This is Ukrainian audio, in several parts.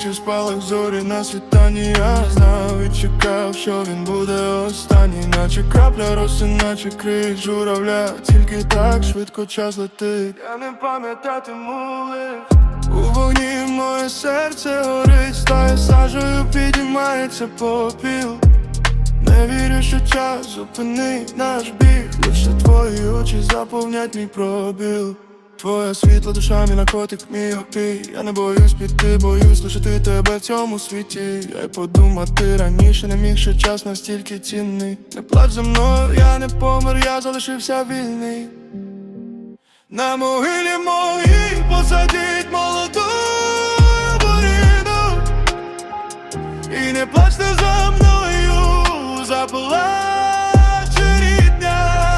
наче спалах зорі на світанні. Я знав і чекав, що він буде останній. Наче крапля роси, наче крик журавля. Тільки так швидко час летить. Я не пам'ятатиму лиш. У вогні моє серце горить Стає сажею, підіймається попіл. Не вірю, що час зупинить наш біг. Лише твої очі заповнять мій пробіл Твоя світла душа, мій наркотик, мій опій. Я не боюсь піти, боюсь лишити тебе в цьому світі. Я й подумати раніше не міг, що час настільки цінний. Не плач за мною, я не помер, я залишився вільний. На могилі моїй посадіть молоду боріну І не плачте за мною, заплаче рідня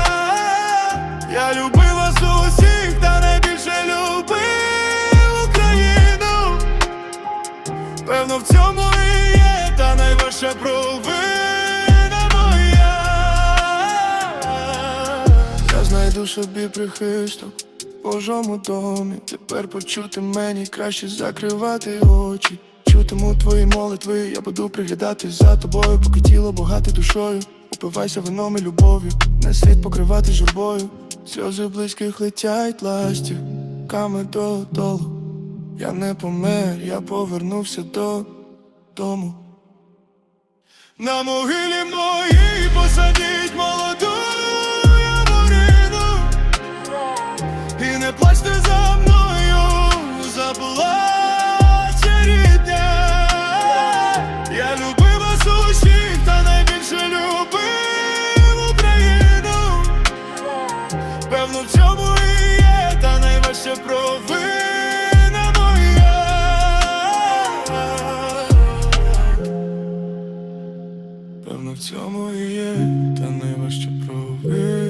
Я любив Певно, в цьому і є та найважча провина моя Я знайду собі прихисток в Божому домі Тепер почути мені краще закривати очі Чутиму твої молитви, я буду приглядати за тобою, поки тіло багате душою. Упивайся вином і любов'ю, не слід покривати журбою. Сльози близьких летять ластів, ками додолу. Я не помер, я повернувся додому. На могилі моїй посадіть молоду яворину І не плачте за мною, заплаче рідня. Я любив вас усіх, та найбільше любив Україну. Певно, в цьому і є та найважча провина цьому є. Та найважче провина